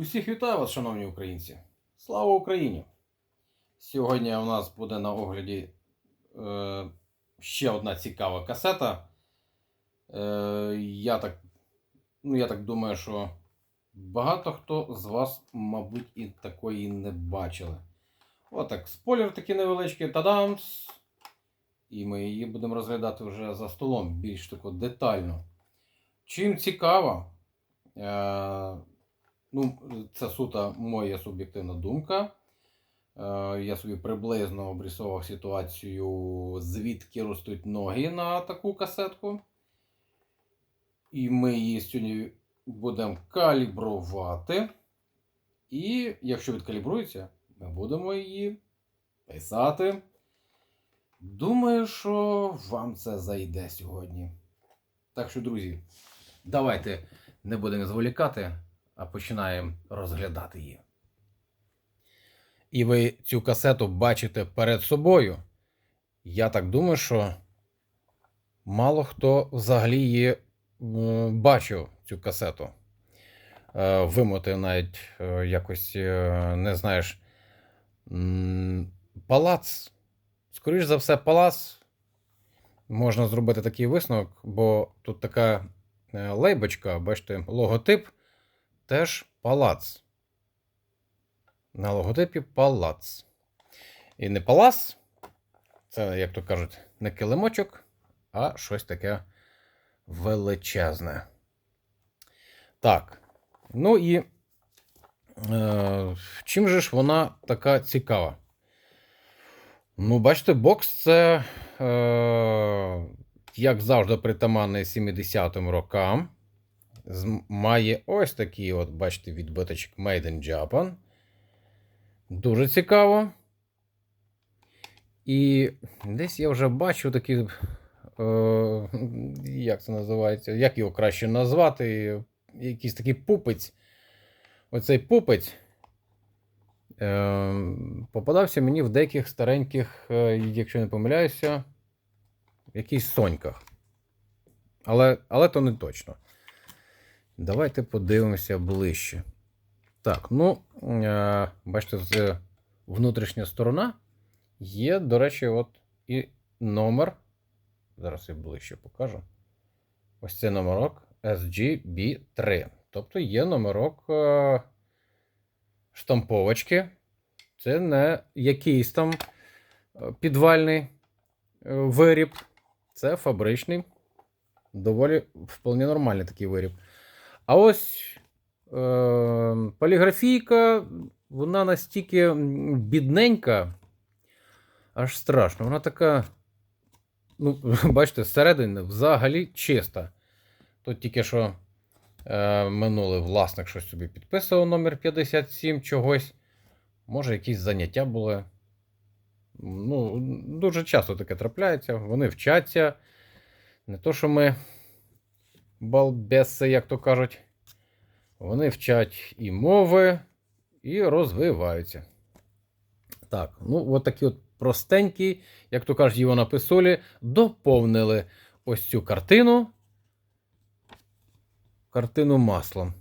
Усіх вітаю вас, шановні українці! Слава Україні! Сьогодні у нас буде на огляді е, ще одна цікава касета. Е, я, так, ну, я так думаю, що багато хто з вас, мабуть, і такої не бачили. Отак, спойлер такий невеличкий, тадамс! І ми її будемо розглядати вже за столом більш тако детально. Чим цікаво, е, Ну, це суто моя суб'єктивна думка. Е, Я собі приблизно обрисував ситуацію, звідки ростуть ноги на таку касетку. І ми її сьогодні будемо калібрувати. І якщо відкалібрується, ми будемо її писати. Думаю, що вам це зайде сьогодні. Так що, друзі, давайте не будемо зволікати починаємо розглядати її. І ви цю касету бачите перед собою. Я так думаю, що мало хто взагалі її бачив, цю касету. Е, Вимотив навіть е, якось, е, не знаєш, палац. Скоріш за все, палац. Можна зробити такий висновок, бо тут така лейбочка, бачите, логотип теж палац. На логотипі палац. І не палац, це, як то кажуть, не килимочок, а щось таке величезне. Так. Ну і е, чим же ж вона така цікава? Ну, бачите, бокс це, е, як завжди, притаманний 70-м рокам має ось такий, от, бачите, відбиточок Made in Japan. Дуже цікаво. І десь я вже бачу такі. Е, як це називається? Як його краще назвати? Якийсь такий пупець. Оцей пупець е, попадався мені в деяких стареньких, е, якщо не помиляюся, в соньках. Але, Але то не точно. Давайте подивимося ближче. Так, ну, е, бачите, це внутрішня сторона. Є, до речі, от і номер. Зараз я ближче покажу. Ось це номерок SGB3. Тобто є номерок е, штамповочки. Це не якийсь там е, підвальний виріб. Це фабричний, доволі вполне нормальний такий виріб. А ось е, поліграфійка, вона настільки бідненька, аж страшно. Вона така, ну, бачите, зсередини взагалі чиста. Тут тільки що е, минулий власник щось собі підписував номер 57 чогось. Може, якісь заняття були. Ну, Дуже часто таке трапляється. Вони вчаться. Не то, що ми балбеси, як то кажуть. Вони вчать і мови, і розвиваються. Так, ну, от такі от простенькі, як то кажуть, його написолі, доповнили ось цю картину. Картину маслом.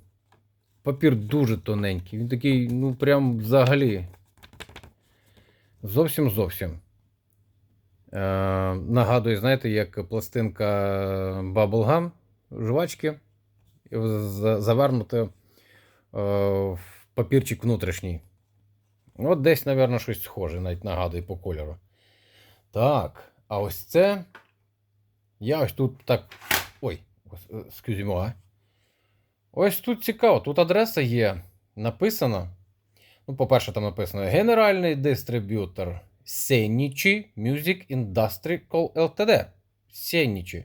Папір дуже тоненький. Він такий, ну, прям взагалі. Зовсім зовсім. Е, Нагадує, знаєте, як пластинка Bubblegum жвачки завернути е, в папірчик внутрішній. От десь, мабуть, щось схоже, навіть нагадує по кольору. Так, а ось це. Я ось тут так. Ой, скюзімо, Ось тут цікаво. Тут адреса є. Написано. Ну, по-перше, там написано Генеральний дистриб'ютор Senichi Music Industry Co. Ltd. Senichi.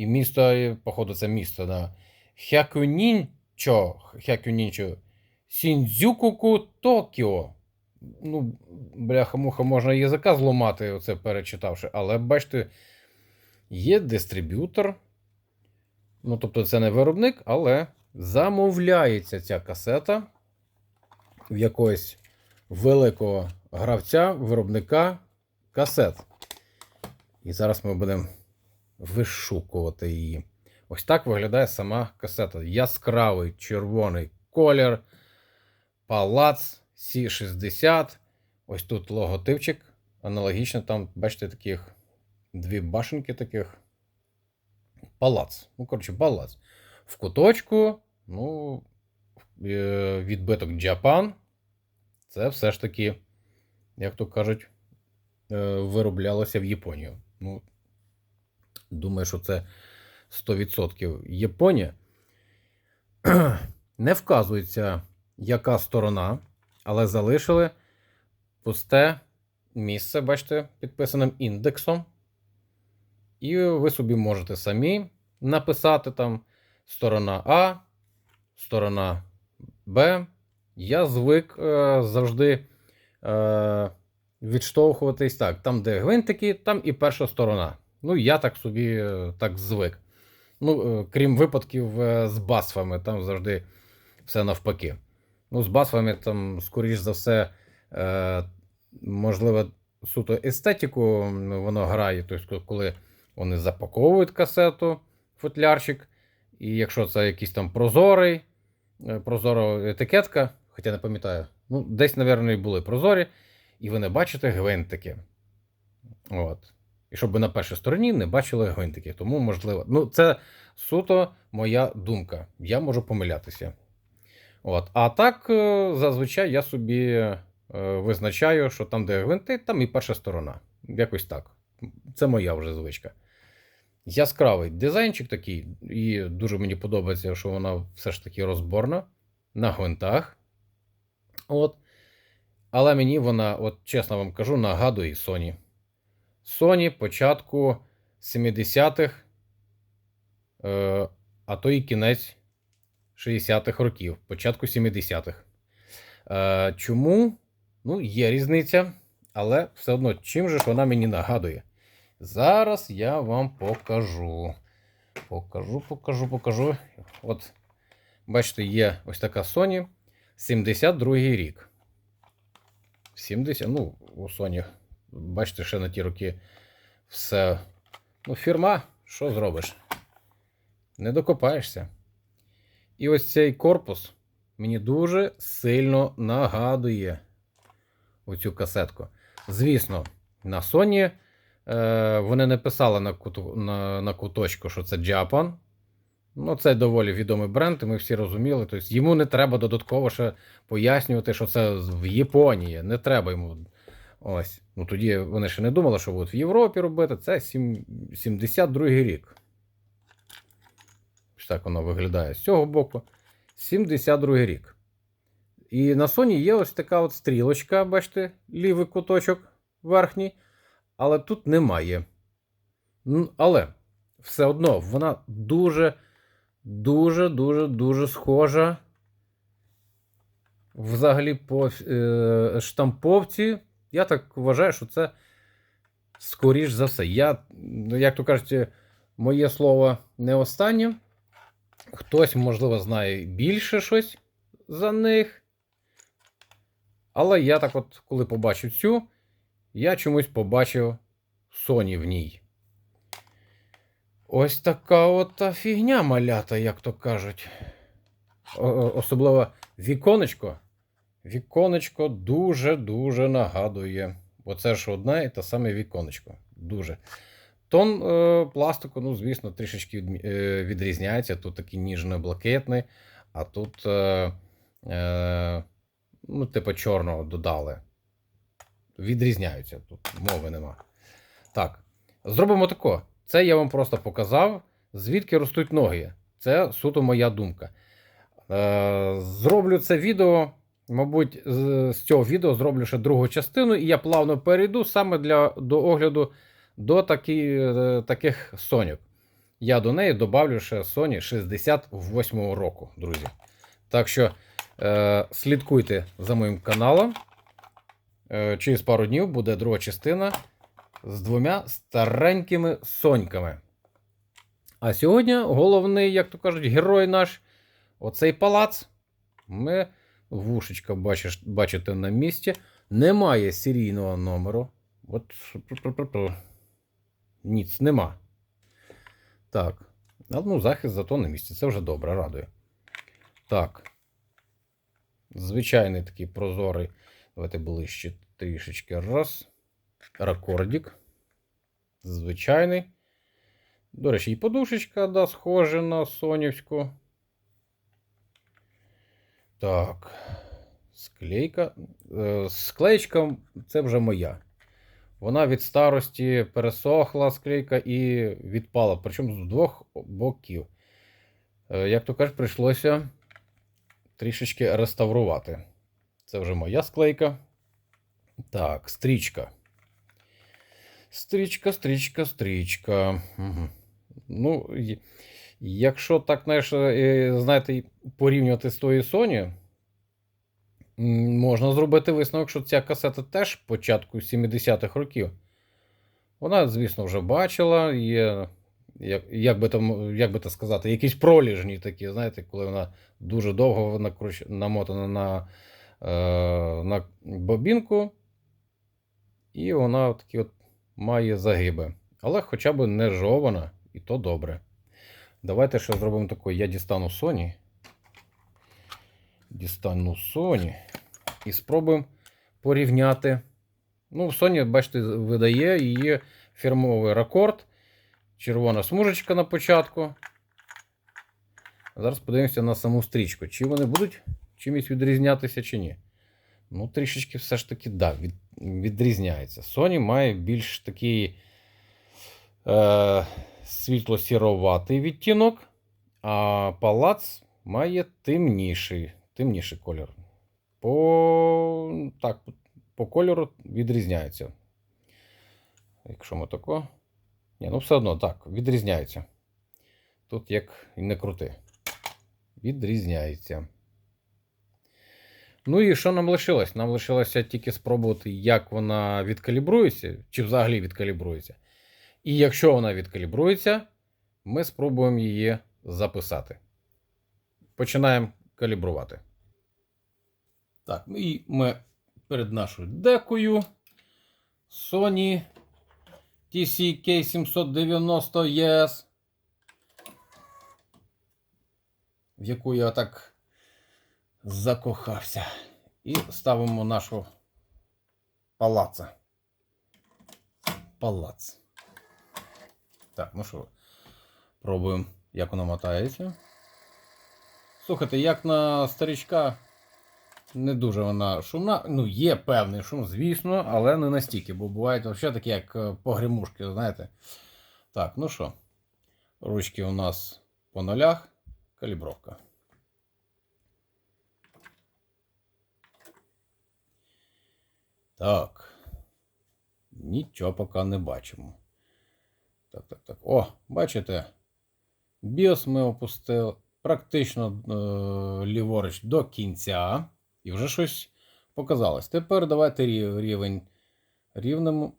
І місто, походу, це місто, да. Хякюнінчо, Хякюнінчо, Сіндзюкуку Токіо. Ну, бляха-муха, можна язика зламати, оце перечитавши. Але бачите, є дистриб'ютор. Ну, тобто, це не виробник, але замовляється ця касета в якогось великого гравця, виробника касет. І зараз ми будемо вишукувати її. Ось так виглядає сама касета. Яскравий червоний колір. Палац Сі-60. Ось тут логотипчик. Аналогічно, там, бачите, таких дві башенки таких. Палац. Ну, коротше, палац. В куточку, ну, е, відбиток Джапан. Це все ж таки, як то кажуть, е, вироблялося в Японію. Ну, думаю, що це 100% Японія. Не вказується, яка сторона, але залишили пусте місце, бачите, підписаним індексом. І ви собі можете самі написати там сторона А, сторона Б. Я звик е, завжди е, відштовхуватись так. Там, де гвинтики, там і перша сторона. Ну, я так собі е, так звик. Ну, е, крім випадків е, з басфами, там завжди все навпаки. Ну, з басфами, там, скоріш за все, можливо, суто естетику воно грає. Тобто, коли вони запаковують касету, футлярчик, і якщо це якийсь там прозорий, прозора етикетка, хоча не пам'ятаю, ну, десь, мабуть, і були прозорі, і ви не бачите гвинтики. От. І щоб ви на першій стороні не бачили гвинтики. Тому, можливо, ну, це суто моя думка. Я можу помилятися. От. А так, е, зазвичай я собі е, визначаю, що там, де гвинти, там і перша сторона. Якось так. Це моя вже звичка. Яскравий дизайнчик такий, і дуже мені подобається, що вона все ж таки розборна на гвинтах. От. Але мені вона, от чесно вам кажу, нагадує Sony. Sony початку 70-х, е, а то і кінець 60-х років, початку 70-х. Е, чому? Ну, є різниця, але все одно, чим же ж вона мені нагадує? Зараз я вам покажу. Покажу, покажу, покажу. От, бачите, є ось така Sony 72-й рік. 70, ну, у Sony, бачите, ще на ті роки все. Ну, фірма, що зробиш? Не докопаєшся. І ось цей корпус мені дуже сильно нагадує оцю касетку. Звісно, на Sony е, вони не писали на, куту, на, на куточку, що це Japan. Ну, це доволі відомий бренд, і ми всі розуміли. Тобто йому не треба додатково ще пояснювати, що це в Японії. Не треба йому. Ось. Ну тоді вони ще не думали, що будуть в Європі робити. Це 7, 72 рік. Так воно виглядає з цього боку. 72 рік. І на Sony є ось така от стрілочка, бачите, лівий куточок верхній. Але тут немає. Але все одно вона дуже, дуже, дуже, дуже схожа. Взагалі, по е, штамповці. Я так вважаю, що це скоріш за все. Я, ну, як то кажуть, моє слово не останнє. Хтось, можливо, знає більше щось за них. Але я так от, коли побачив цю, я чомусь побачив Sony в ній. Ось така от фігня малята, як то кажуть. Особливо віконечко. Віконечко дуже-дуже нагадує. Бо це ж одне і те саме віконечко. Дуже. Тон е, пластику, ну, звісно, трішечки е, відрізняється. Тут такий ніжно-блакитний, а тут, е, е, ну, типу, чорного додали. Відрізняються тут, мови нема. Так, зробимо тако. Це я вам просто показав, звідки ростуть ноги. Це суто моя думка. Е, зроблю це відео. Мабуть, з, цього відео зроблю ще другу частину, і я плавно перейду саме для, до огляду до такі, е, таких соньок. Я до неї добавлю ще Sony 68 року, друзі. Так що е, слідкуйте за моїм каналом. Е, через пару днів буде друга частина з двома старенькими соньками. А сьогодні головний, як то кажуть, герой наш оцей палац. Ми вушечка бачиш, бачите на місці. Немає серійного номеру. От. Ніц, нема. Так. Ну, захист зато на місці. Це вже добре, радує. Так. звичайний такий прозорий. Давайте ближче трішечки. Раз. Ракордик. Звичайний. До речі, і подушечка, да, схожа на сонівську. Так. Склейка. Е, Склеєчка це вже моя. Вона від старості пересохла склейка і відпала. Причому з двох боків. Е, Як то кажуть, прийшлося трішечки реставрувати. Це вже моя склейка. Так, стрічка. Стрічка, стрічка, стрічка. Угу. Ну, якщо так, е, знаєте, порівнювати з тою Sony, можна зробити висновок, що ця касета теж початку 70-х років. Вона, звісно, вже бачила, є, як, як, би там, як би то сказати, якісь проліжні такі, знаєте, коли вона дуже довго накруч... намотана на, е, на бобінку, і вона такі от має загиби. Але хоча б не жована, і то добре. Давайте ще зробимо таке. Я дістану Sony. Дістану Sony. І спробуємо порівняти. Ну, Sony, бачите, видає її фірмовий рекорд. Червона смужечка на початку. Зараз подивимося на саму стрічку. Чи вони будуть чимось відрізнятися, чи ні. Ну, трішечки все ж таки, да, від, відрізняється. Sony має більш такий е, світло-сіроватий відтінок, а палац має темніший, темніший кольор. По, так, по кольору відрізняється. Якщо ми тако. Ні, ну все одно так, відрізняється. Тут як і не крути. Відрізняється. Ну і що нам лишилось? Нам лишилося тільки спробувати, як вона відкалібрується, чи взагалі відкалібрується. І якщо вона відкалібрується, ми спробуємо її записати. Починаємо калібрувати. Так, і ми перед нашою декою Sony TCK790ES, в яку я так закохався. І ставимо нашу палаца. Палац. Так, ну що, пробуємо, як воно мотається. Слухайте, як на старичка, не дуже вона шумна. Ну, є певний шум, звісно, але не настільки, бо бувають взагалі такі, як е, погремушки, знаєте. Так, ну що, ручки у нас по нулях, калібровка. Так. Нічого поки не бачимо. Так, так, так. О, бачите? BIOS ми опустили практично е, ліворуч до кінця. І вже щось показалось. Тепер давайте рів- рівень. Рівнемо.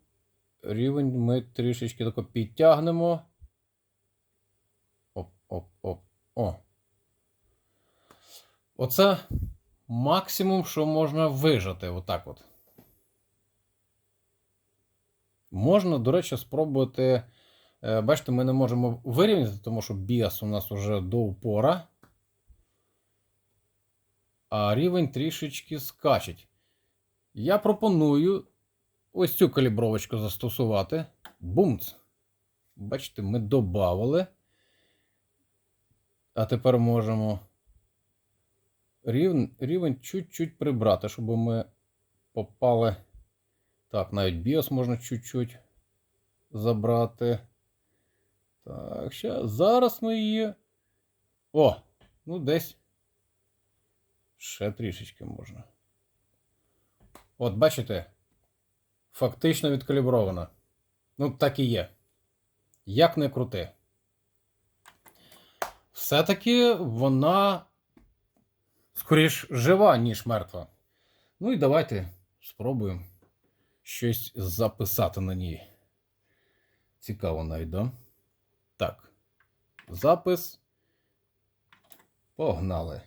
Рівень ми трішечки тако підтягнемо. Оп, оп, оп. О. Оце максимум, що можна вижати. Отак от. Можна, до речі, спробувати. Е, Бачите, ми не можемо вирівняти, тому що біас у нас вже до упора. А рівень трішечки скачить. Я пропоную ось цю калібровочку застосувати. Бумц. Бачите, ми додавали. А тепер можемо рівень, рівень чуть-чуть прибрати, щоб ми попали. Так, навіть BIOS можна чуть-чуть забрати. Так, ще зараз ми її. О! Ну, десь. Ще трішечки можна. От, бачите? Фактично відкалібрована. Ну, так і є. Як не крути. Все-таки вона скоріш жива, ніж мертва. Ну і давайте спробуємо щось записати на ній. Цікаво навіть, да? Так. Запис. Погнали.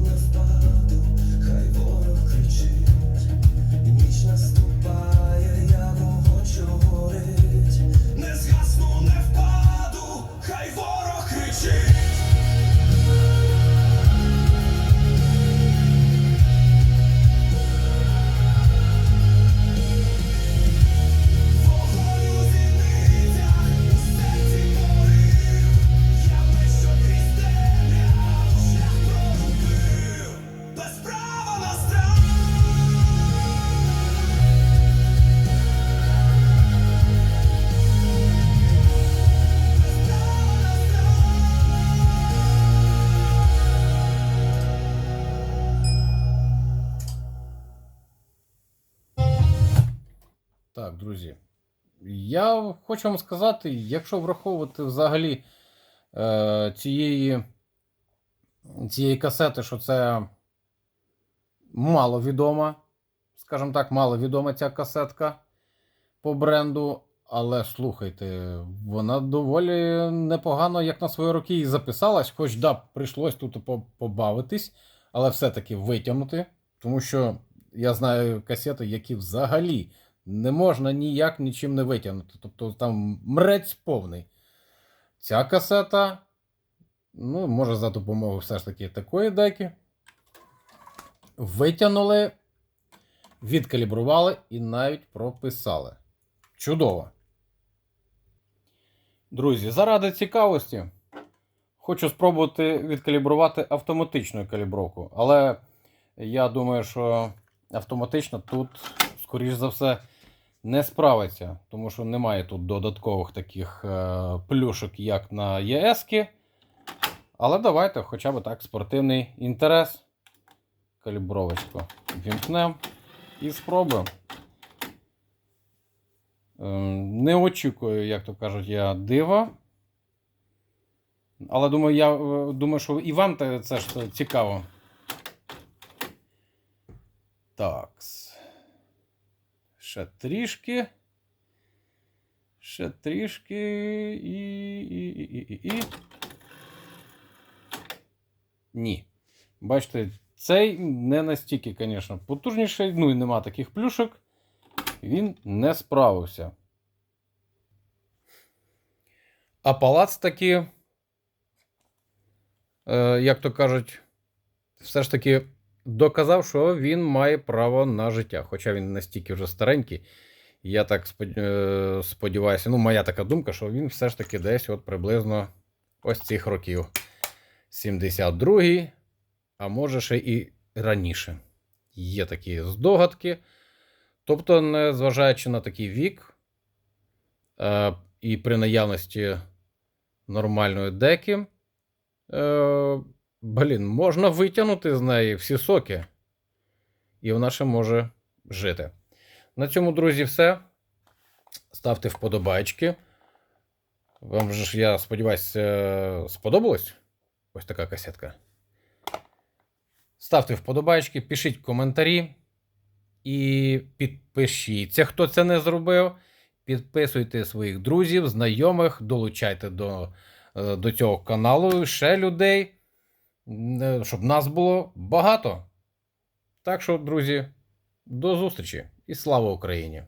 Не впаду, хай ворог кричить. Ніч наступає, друзі. Я хочу вам сказати, якщо враховувати взагалі е, цієї, цієї касети, що це маловідома, скажімо так, маловідома ця касетка по бренду. Але слухайте, вона доволі непогано, як на свої роки, і записалась, хоч да, прийшлось тут побавитись, але все-таки витягнути. Тому що я знаю касети, які взагалі не можна ніяк нічим не витягнути. Тобто там мрець повний. Ця касета, ну, може, за допомогою все ж таки такої деки. Витягнули, відкалібрували і навіть прописали. Чудово. Друзі, заради цікавості хочу спробувати відкалібрувати автоматичну калібровку. Але я думаю, що автоматично тут, скоріш за все, не справиться, тому що немає тут додаткових таких е, плюшок, як на ЄС. Але давайте хоча б так спортивний інтерес. Калібровочку вімкнемо і спробуємо. Ем, Не очікую, як то кажуть, я дива. Але думаю, я е, думаю, що і вам це ж цікаво. Такс. Ще трішки. Ще трішки. І. і, і, і, і. Ні. Бачите, цей не настільки, звісно, потужніший, ну і нема таких плюшок. Він не справився. А палац таки, е, як то кажуть, все ж таки доказав, що він має право на життя. Хоча він настільки вже старенький. Я так е, сподіваюся, ну, моя така думка, що він все ж таки десь от приблизно ось цих років. 72-й, а може ще і раніше. Є такі здогадки. Тобто, незважаючи на такий вік, е, і при наявності нормальної деки, е, блін, можна витягнути з неї всі соки, і вона ще може жити. На цьому, друзі, все. Ставте вподобайки. Вам же ж, я сподіваюся, е, сподобалось? Ось така касетка. Ставте вподобайки, пишіть коментарі. І підпишіться, хто це не зробив. Підписуйте своїх друзів, знайомих, долучайте до, е, до цього каналу ще людей, щоб нас було багато. Так що, друзі, до зустрічі і слава Україні!